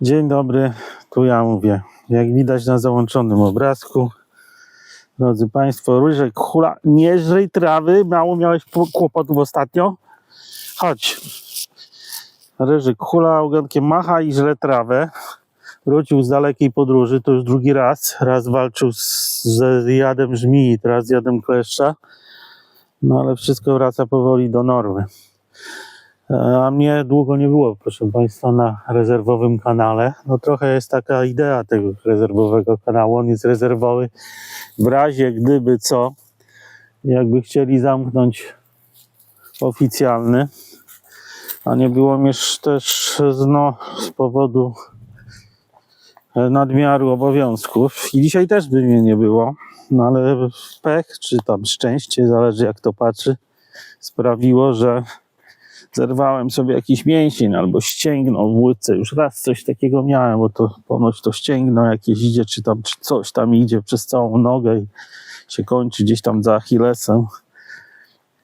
Dzień dobry, tu ja mówię. Jak widać na załączonym obrazku, drodzy Państwo, Ryżek hula, nie żrej trawy, mało miałeś po- kłopotów ostatnio? Chodź. Ryżyk hula ogonkiem macha i żre trawę. Wrócił z dalekiej podróży, to już drugi raz. Raz walczył z, z jadem żmii, teraz z jadem kleszcza. No ale wszystko wraca powoli do normy. A mnie długo nie było, proszę Państwa, na rezerwowym kanale. No trochę jest taka idea tego rezerwowego kanału. On jest rezerwowy w razie gdyby co, jakby chcieli zamknąć oficjalny, a nie było mnie też no, z powodu nadmiaru obowiązków. I dzisiaj też by mnie nie było, no ale pech czy tam szczęście, zależy jak to patrzy, sprawiło, że zerwałem sobie jakiś mięsień albo ścięgno w łydce. Już raz coś takiego miałem, bo to ponoć to ścięgno jakieś idzie, czy tam czy coś tam idzie przez całą nogę i się kończy gdzieś tam za Achillesem.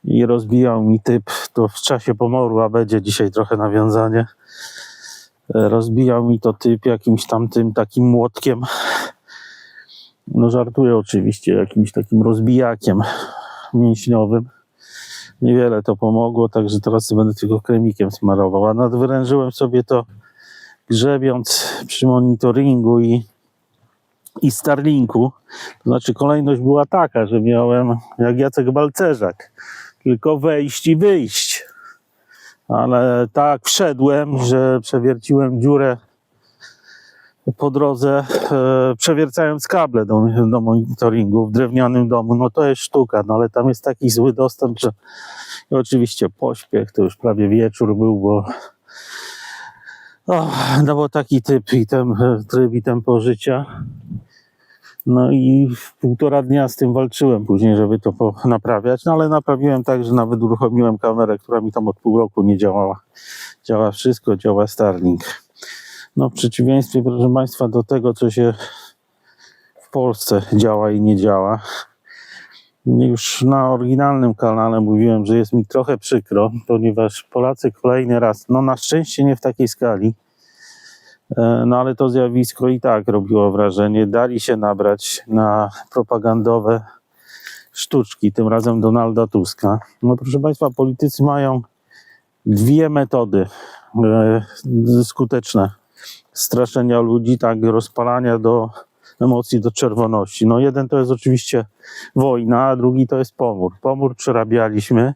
I rozbijał mi typ, to w czasie pomoru, a będzie dzisiaj trochę nawiązanie. Rozbijał mi to typ jakimś tam tym takim młotkiem. No żartuję oczywiście, jakimś takim rozbijakiem mięśniowym. Niewiele to pomogło, także teraz będę tylko kremikiem smarował. A nadwyrężyłem sobie to grzebiąc przy monitoringu i, i Starlinku. To znaczy kolejność była taka, że miałem jak Jacek Balcerzak, tylko wejść i wyjść. Ale tak wszedłem, że przewierciłem dziurę po drodze, e, przewiercając kable do, do monitoringu w drewnianym domu. No to jest sztuka, no ale tam jest taki zły dostęp, że i oczywiście pośpiech, to już prawie wieczór był, bo o, no bo taki typ i tem, tryb i tempo życia. No i półtora dnia z tym walczyłem później, żeby to naprawiać, no ale naprawiłem tak, że nawet uruchomiłem kamerę, która mi tam od pół roku nie działała. Działa wszystko, działa Starlink. No w przeciwieństwie, proszę Państwa, do tego, co się w Polsce działa i nie działa. Już na oryginalnym kanale mówiłem, że jest mi trochę przykro, ponieważ Polacy kolejny raz, no na szczęście nie w takiej skali, e, no ale to zjawisko i tak robiło wrażenie, dali się nabrać na propagandowe sztuczki, tym razem Donalda Tuska. No proszę Państwa, politycy mają dwie metody e, skuteczne straszenia ludzi, tak, rozpalania do emocji, do czerwoności. No jeden to jest oczywiście wojna, a drugi to jest pomór. Pomór przerabialiśmy,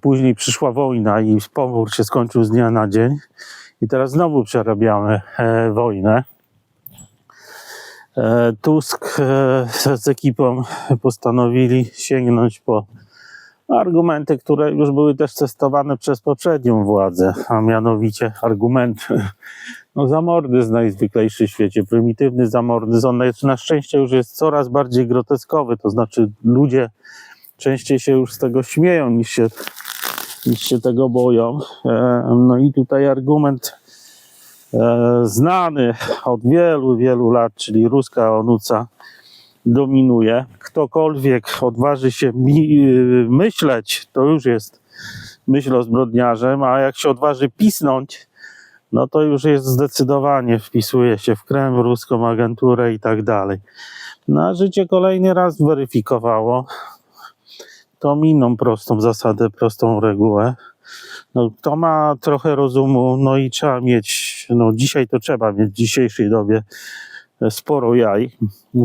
później przyszła wojna i pomór się skończył z dnia na dzień i teraz znowu przerabiamy e, wojnę. E, Tusk e, z ekipą postanowili sięgnąć po argumenty, które już były też testowane przez poprzednią władzę, a mianowicie argument no, zamordyzm najzwyklejszy w świecie, prymitywny zamordyzm. On na szczęście już jest coraz bardziej groteskowy, to znaczy ludzie częściej się już z tego śmieją niż się, niż się tego boją. E, No i tutaj argument e, znany od wielu, wielu lat, czyli ruska onuca dominuje. Ktokolwiek odważy się y, myśleć, to już jest myśl o zbrodniarzem, a jak się odważy pisnąć, no to już jest zdecydowanie, wpisuje się w Kreml, ruską agenturę i tak dalej. No a życie kolejny raz weryfikowało tą inną prostą zasadę, prostą regułę. No, to ma trochę rozumu, no i trzeba mieć, no dzisiaj to trzeba mieć w dzisiejszej dobie sporo jaj,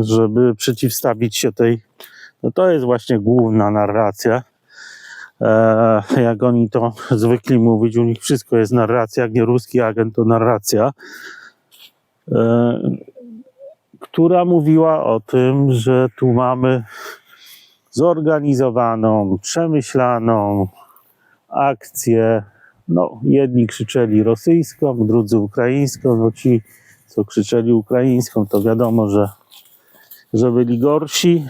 żeby przeciwstawić się tej, no to jest właśnie główna narracja. E, jak oni to zwykli mówić, u nich wszystko jest narracja, jak nie ruski agent, to narracja, e, która mówiła o tym, że tu mamy zorganizowaną, przemyślaną akcję. No, jedni krzyczeli rosyjską, drudzy ukraińską. No ci, co krzyczeli ukraińską, to wiadomo, że, że byli gorsi,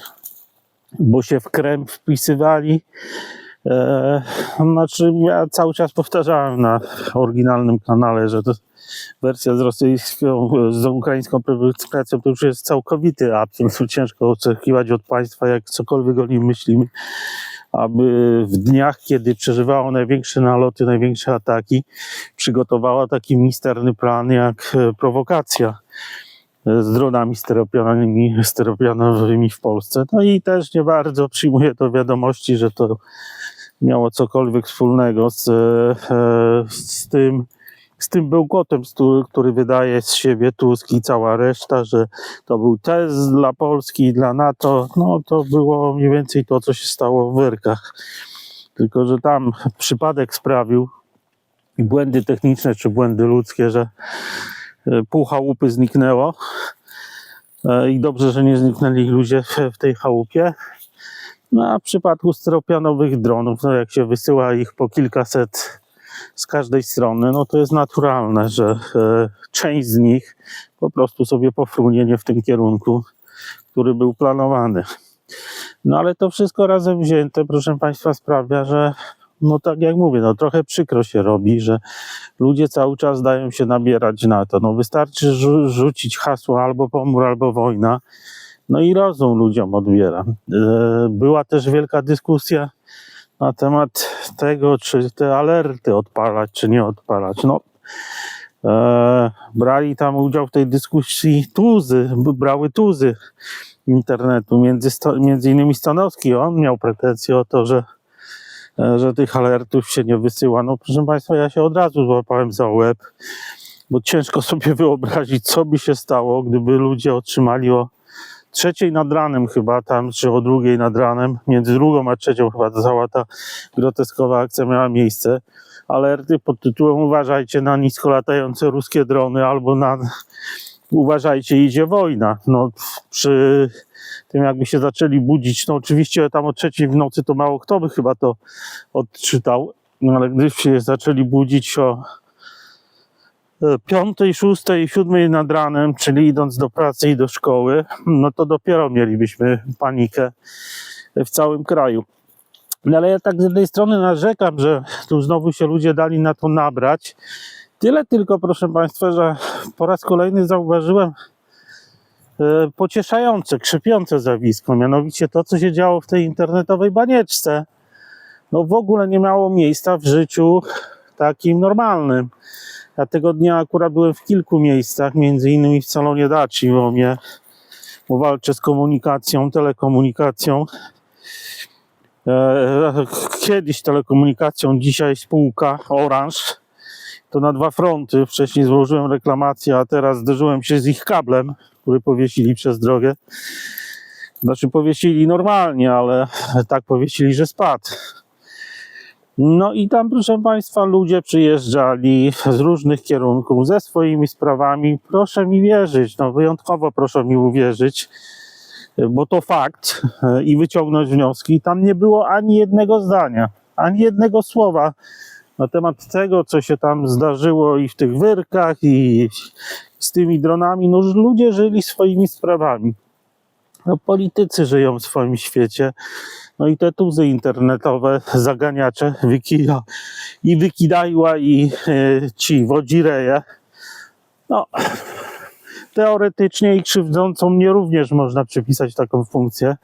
bo się w Krem wpisywali. E, znaczy, ja cały czas powtarzałem na oryginalnym kanale, że to wersja z rosyjską, z ukraińską prowokacją to już jest całkowity absurd. Ciężko oczekiwać od państwa, jak cokolwiek o nim myślimy, aby w dniach, kiedy przeżywało największe naloty, największe ataki, przygotowała taki misterny plan jak e, prowokacja e, z dronami steropianowymi, w Polsce. No i też nie bardzo przyjmuję to wiadomości, że to miało cokolwiek wspólnego z, e, z tym, z tym bełkotem, który wydaje z siebie Tusk i cała reszta, że to był test dla Polski i dla NATO. No to było mniej więcej to, co się stało w Wyrkach. Tylko, że tam przypadek sprawił i błędy techniczne czy błędy ludzkie, że e, pół chałupy zniknęło. E, I dobrze, że nie zniknęli ludzie w, tej chałupie. No a w przypadku steropianowych dronów, no jak się wysyła ich po kilkaset z każdej strony, no to jest naturalne, że e, część z nich po prostu sobie pofrunie nie w tym kierunku, który był planowany. No ale to wszystko razem wzięte, proszę Państwa, sprawia, że no tak jak mówię, no trochę przykro się robi, że ludzie cały czas dają się nabierać na to. No wystarczy rzu- rzucić hasło albo pomór, albo wojna, no i rozum ludziom odbiera. E, Była też wielka dyskusja na temat tego, czy te alerty odpalać, czy nie odpalać. No, e, brali tam udział w tej dyskusji tuzy, brały tuzy internetu, między, między innymi Stanowski. On miał pretensje o to, że, e, że tych alertów się nie wysyła. No proszę Państwa, ja się od razu złapałem za łeb, bo ciężko sobie wyobrazić, co by się stało, gdyby ludzie otrzymali o trzeciej nad ranem chyba tam, czy o drugiej nad ranem, między drugą a trzecią chyba cała ta groteskowa akcja miała miejsce. Alerty pod tytułem uważajcie na nisko latające ruskie drony albo na uważajcie, idzie wojna. No przy tym jakby się zaczęli budzić, no oczywiście tam o trzeciej w nocy to mało kto by chyba to odczytał, no ale gdy się zaczęli budzić o piątej, szóstej, siódmej nad ranem, czyli idąc do pracy i do szkoły, no to dopiero mielibyśmy panikę w całym kraju. No ale ja tak z jednej strony narzekam, że tu znowu się ludzie dali na to nabrać. Tyle tylko, proszę Państwa, że po raz kolejny zauważyłem e, pocieszające, krzepiące zjawisko, mianowicie to, co się działo w tej internetowej banieczce. No w ogóle nie miało miejsca w życiu takim normalnym. Ja tego dnia akurat byłem w kilku miejscach, między innymi w salonie Daci w Omie, bo walczę z komunikacją, telekomunikacją. E, Kiedyś telekomunikacją, dzisiaj spółka Orange. To na dwa fronty. Wcześniej złożyłem reklamację, a teraz zderzyłem się z ich kablem, który powiesili przez drogę. Znaczy powiesili normalnie, ale tak powiesili, że spadł. No i tam, proszę Państwa, ludzie przyjeżdżali z różnych kierunków ze swoimi sprawami. Proszę mi wierzyć, no wyjątkowo proszę mi uwierzyć, bo to fakt e, i wyciągnąć wnioski. Tam nie było ani jednego zdania, ani jednego słowa na temat tego, co się tam zdarzyło i w tych wyrkach, i z tymi dronami. No, ludzie żyli swoimi sprawami. No, politycy żyją w swoim świecie. No i te tuzy internetowe, zaganiacze, wikija, i wikidajła, i e, ci wodzireje. No, teoretycznie i krzywdzącą mnie również można przypisać taką funkcję.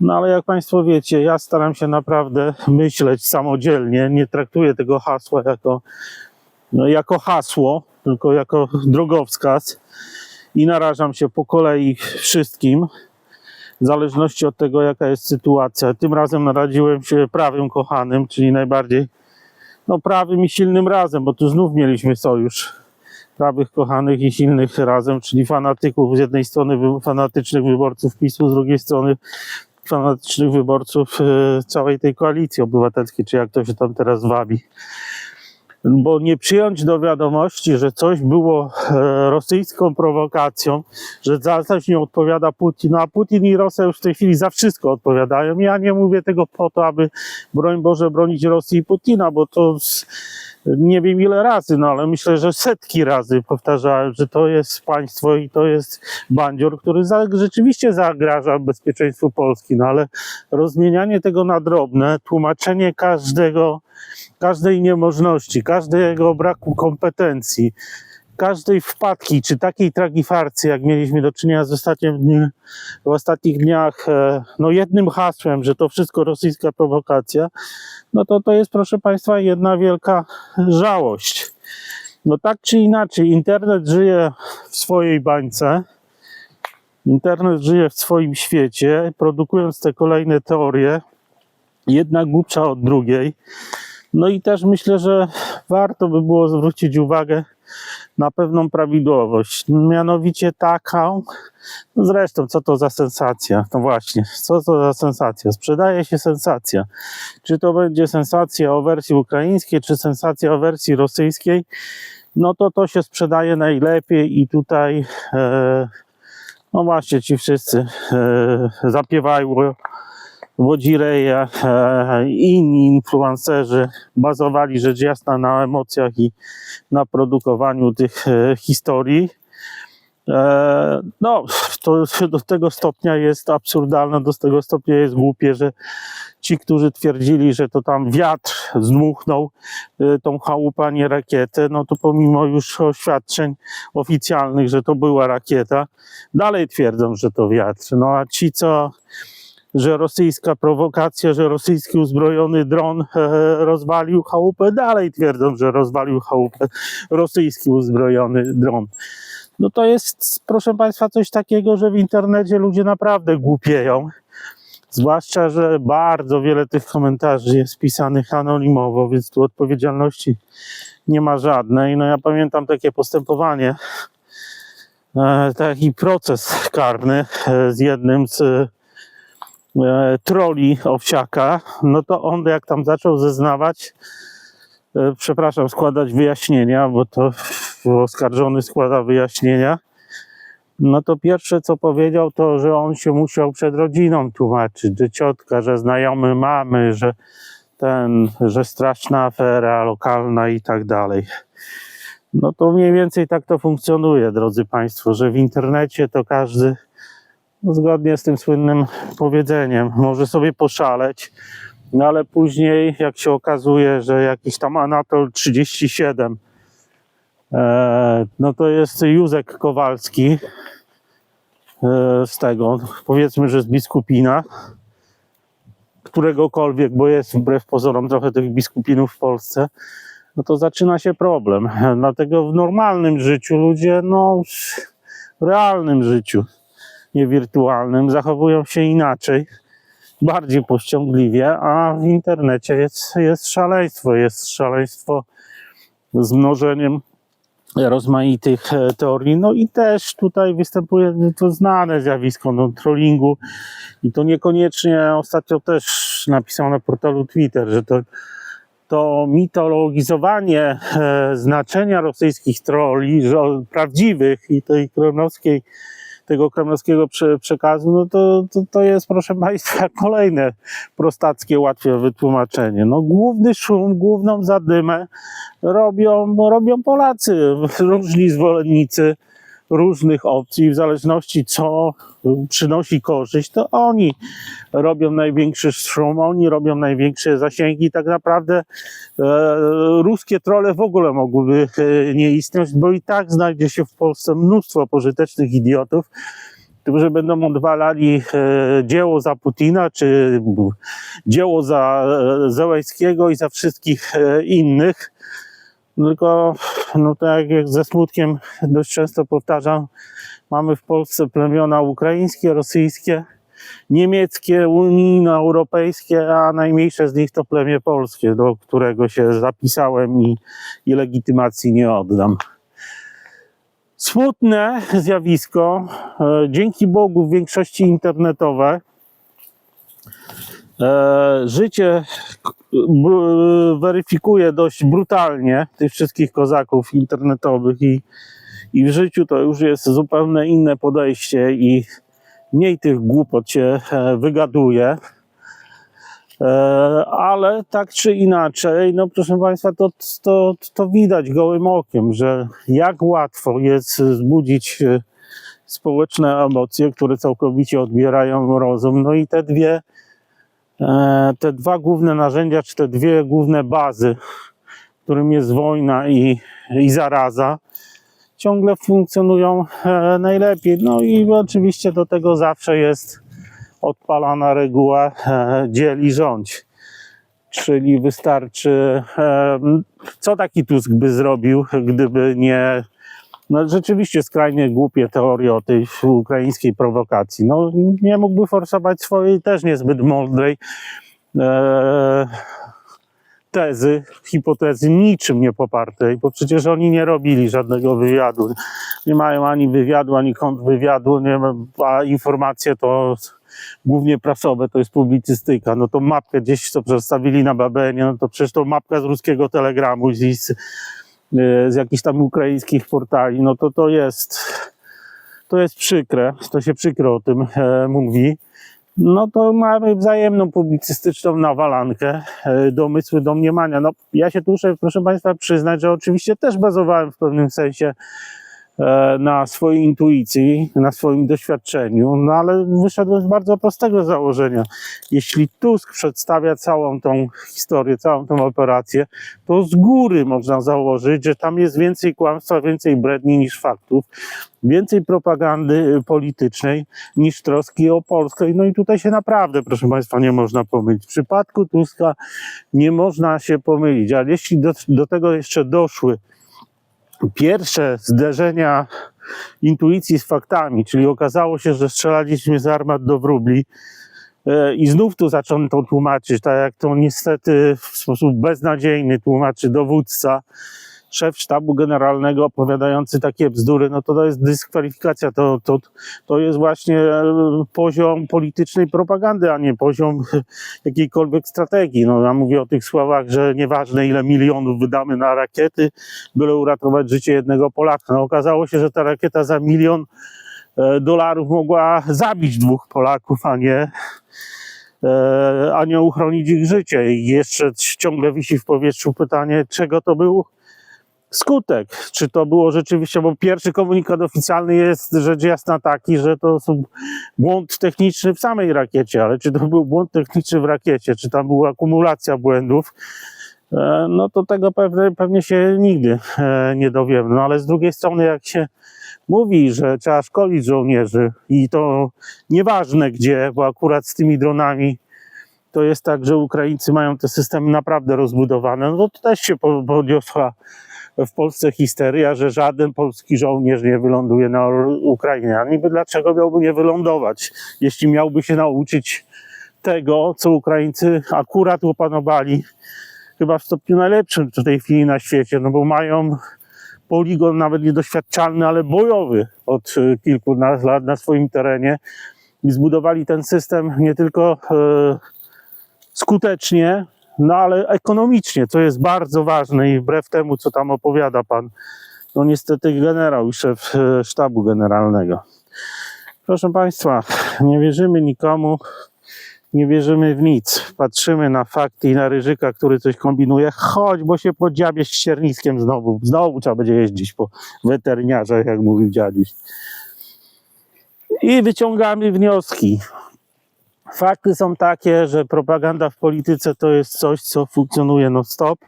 No ale jak Państwo wiecie, ja staram się naprawdę myśleć samodzielnie. Nie traktuję tego hasła jako, no, jako hasło, tylko jako drogowskaz i narażam się po kolei wszystkim, w zależności od tego, jaka jest sytuacja. Tym razem naraziłem się prawym kochanym, czyli najbardziej no, prawym i silnym razem, bo tu znów mieliśmy sojusz prawych kochanych i silnych razem, czyli fanatyków z jednej strony fanatycznych wyborców PiSu, z drugiej strony fanatycznych wyborców e, całej tej koalicji obywatelskiej, czy jak to się tam teraz wabi. Bo nie przyjąć do wiadomości, że coś było e, rosyjską prowokacją, że za coś nie odpowiada Putin, no a Putin i Rosja już w tej chwili za wszystko odpowiadają. Ja nie mówię tego po to, aby broń Boże bronić Rosji i Putina, bo to nie wiem ile razy, no ale myślę, że setki razy powtarzałem, że to jest państwo i to jest bandzior, który za, rzeczywiście zagraża bezpieczeństwu Polski, no ale rozmienianie tego na drobne, tłumaczenie każdego, każdej niemożności, każdego braku kompetencji każdej wpadki, czy takiej tragifarcy, jak mieliśmy do czynienia z ostatnim w ostatnich dniach, e, no jednym hasłem, że to wszystko rosyjska prowokacja, no to to jest, proszę Państwa, jedna wielka żałość. No tak czy inaczej, internet żyje w swojej bańce, internet żyje w swoim świecie, produkując te kolejne teorie, jedna głupsza od drugiej. No i też myślę, że warto by było zwrócić uwagę na pewną prawidłowość. Mianowicie taką, no zresztą, co to za sensacja? No właśnie, co to za sensacja? Sprzedaje się sensacja. Czy to będzie sensacja o wersji ukraińskiej, czy sensacja o wersji rosyjskiej? No to to się sprzedaje najlepiej i tutaj, e, no właśnie, ci wszyscy e, zapiewają Wodzireje e, i inni influencerzy bazowali rzecz jasna na emocjach i na produkowaniu tych e, historii. E, no, to do tego stopnia jest absurdalne, do tego stopnia jest głupie, że ci, którzy twierdzili, że to tam wiatr zdmuchnął e, tą chałupę, a nie rakietę, no to pomimo już oświadczeń oficjalnych, że to była rakieta, dalej twierdzą, że to wiatr. No a ci, co że rosyjska prowokacja, że rosyjski uzbrojony dron e, rozwalił chałupę, dalej twierdzą, że rozwalił chałupę rosyjski uzbrojony dron. No to jest, proszę Państwa, coś takiego, że w internecie ludzie naprawdę głupieją. Zwłaszcza, że bardzo wiele tych komentarzy jest pisanych anonimowo, więc tu odpowiedzialności nie ma żadnej. No ja pamiętam takie postępowanie, e, taki proces karny e, z jednym z troli Owsiaka, no to on jak tam zaczął zeznawać, e, przepraszam, składać wyjaśnienia, bo to oskarżony składa wyjaśnienia, no to pierwsze co powiedział to, że on się musiał przed rodziną tłumaczyć, że ciotka, że znajomy mamy, że ten, że straszna afera lokalna i tak dalej. No to mniej więcej tak to funkcjonuje, drodzy Państwo, że w internecie to każdy zgodnie z tym słynnym powiedzeniem, może sobie poszaleć, no ale później, jak się okazuje, że jakiś tam Anatol 37, e, no to jest Józek Kowalski e, z tego, powiedzmy, że z biskupina, któregokolwiek, bo jest wbrew pozorom trochę tych biskupinów w Polsce, no to zaczyna się problem. Dlatego w normalnym życiu ludzie, no w realnym życiu, nie wirtualnym, zachowują się inaczej, bardziej powściągliwie, a w internecie jest, jest szaleństwo. Jest szaleństwo z mnożeniem rozmaitych e, teorii. No i też tutaj występuje to znane zjawisko no, trollingu i to niekoniecznie ostatnio też napisał na portalu Twitter, że to to mitologizowanie e, znaczenia rosyjskich troli, prawdziwych i tej kronowskiej tego kremlowskiego prze, przekazu, no to, to, to jest, proszę Państwa, kolejne prostackie, łatwe wytłumaczenie. No, główny szum, główną zadymę robią, robią Polacy, różni zwolennicy różnych opcji, w zależności co przynosi korzyść, to oni robią największy szum, oni robią największe zasięgi. Tak naprawdę e, ruskie trole w ogóle mogłyby e, nie istnieć, bo i tak znajdzie się w Polsce mnóstwo pożytecznych idiotów, którzy będą odwalali e, dzieło za Putina, czy dzieło za e, Zełęskiego i za wszystkich innych. Tylko, no tak jak ze smutkiem dość często powtarzam, mamy w Polsce plemiona ukraińskie, rosyjskie, niemieckie, unijno-europejskie, a najmniejsze z nich to plemię polskie, do którego się zapisałem i, i legitymacji nie oddam. Smutne zjawisko, e, dzięki Bogu w większości internetowe, życie k- b- weryfikuje dość brutalnie tych wszystkich kozaków internetowych i, i w życiu to już jest zupełnie inne podejście i mniej tych głupot się e, wygaduje. E, Ale tak czy inaczej, no proszę Państwa, to, to, to widać gołym okiem, że jak łatwo jest wzbudzić e, społeczne emocje, które całkowicie odbierają rozum. No i te dwie, e, te dwa główne narzędzia, czy te dwie główne bazy, którym jest wojna i, i zaraza, ciągle funkcjonują e, najlepiej. No i oczywiście do tego zawsze jest odpalana reguła e, dziel i rządź. Czyli wystarczy, e, co taki Tusk by zrobił, gdyby nie no rzeczywiście skrajnie głupie teorie o tej ukraińskiej prowokacji. No nie mógłby forsować swojej też niezbyt mądrej e, tezy, hipotezy niczym nie popartej, bo przecież oni nie robili żadnego wywiadu. Nie mają ani wywiadu, ani kontrwywiadu, nie a informacje to głównie prasowe, to jest publicystyka. No to mapkę gdzieś, co przedstawili na Babenie, no to przecież to mapka z ruskiego telegramu, z, z, z jakichś tam ukraińskich portali, no to to jest, to jest przykre, to się przykro o tym e, mówi. No to mamy wzajemną publicystyczną nawalankę, e, domysły, domniemania. No ja się tu muszę, proszę Państwa, przyznać, że oczywiście też bazowałem w pewnym sensie na swojej intuicji, na swoim doświadczeniu, no ale wyszedłem z bardzo prostego założenia. Jeśli Tusk przedstawia całą tą historię, całą tą operację, to z góry można założyć, że tam jest więcej kłamstwa, więcej bredni niż faktów, więcej propagandy y, politycznej niż troski o Polskę. No i tutaj się naprawdę, proszę Państwa, nie można pomylić. W przypadku Tuska nie można się pomylić, ale jeśli do, do tego jeszcze doszły pierwsze zderzenia intuicji z faktami, czyli okazało się, że strzelaliśmy z armat do wróbli, e, i znów tu zaczęto tłumaczyć, tak jak to niestety w sposób beznadziejny tłumaczy dowódca, szef sztabu generalnego opowiadający takie bzdury, no to to jest dyskwalifikacja, to, to, to jest właśnie e, poziom politycznej propagandy, a nie poziom jakiejkolwiek strategii. No, ja mówię o tych słowach, że nieważne ile milionów wydamy na rakiety, byle uratować życie jednego Polaka. No, okazało się, że ta rakieta za milion e, dolarów mogła zabić dwóch Polaków, a nie e, a nie uchronić ich życie. I jeszcze ciągle wisi w powietrzu pytanie, czego to był skutek. Czy to było rzeczywiście, bo pierwszy komunikat oficjalny jest rzecz jasna taki, że to błąd techniczny w samej rakiecie, ale czy to był błąd techniczny w rakiecie, czy tam była akumulacja błędów, e, no to tego pewnie, pewnie się nigdy e, nie dowiemy. No ale z drugiej strony, jak się mówi, że trzeba szkolić żołnierzy i to nieważne gdzie, bo akurat z tymi dronami to jest tak, że Ukraińcy mają te systemy naprawdę rozbudowane, no to też się po- podniosła w Polsce histeria, że żaden polski żołnierz nie wyląduje na Ukrainie. A niby dlaczego miałby nie wylądować, jeśli miałby się nauczyć tego, co Ukraińcy akurat opanowali chyba w stopniu najlepszym w tej chwili na świecie, no bo mają poligon nawet niedoświadczalny, ale bojowy od y, kilku lat na swoim terenie i zbudowali ten system nie tylko e, skutecznie, no ale ekonomicznie, co jest bardzo ważne i wbrew temu, co tam opowiada pan, no niestety generał i szef e, sztabu generalnego. Proszę Państwa, nie wierzymy nikomu, nie wierzymy w nic. Patrzymy na fakty i na ryzyka, który coś kombinuje. Chodź, bo się po dziabie z ścierniskiem znowu. Znowu trzeba będzie jeździć po weteryniarzach, jak mówił dziadziuś. I wyciągamy wnioski. Fakty są takie, że propaganda w polityce to jest coś, co funkcjonuje non-stop,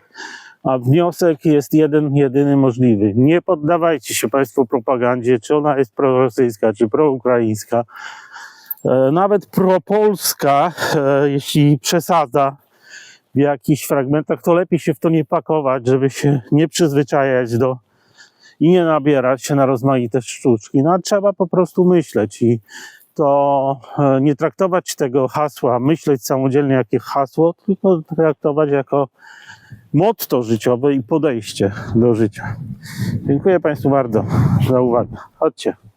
a wniosek jest jeden, jedyny możliwy. Nie poddawajcie się Państwo propagandzie, czy ona jest prorosyjska, czy proukraińska, e, nawet propolska, e, jeśli przesadza w jakichś fragmentach, to lepiej się w to nie pakować, żeby się nie przyzwyczajać do i nie nabierać się na rozmaite sztuczki. No, trzeba po prostu myśleć i to e, nie traktować tego hasła, myśleć samodzielnie jakie hasło, tylko traktować jako motto życiowe i podejście do życia. Dziękuję Państwu bardzo za uwagę. Chodźcie.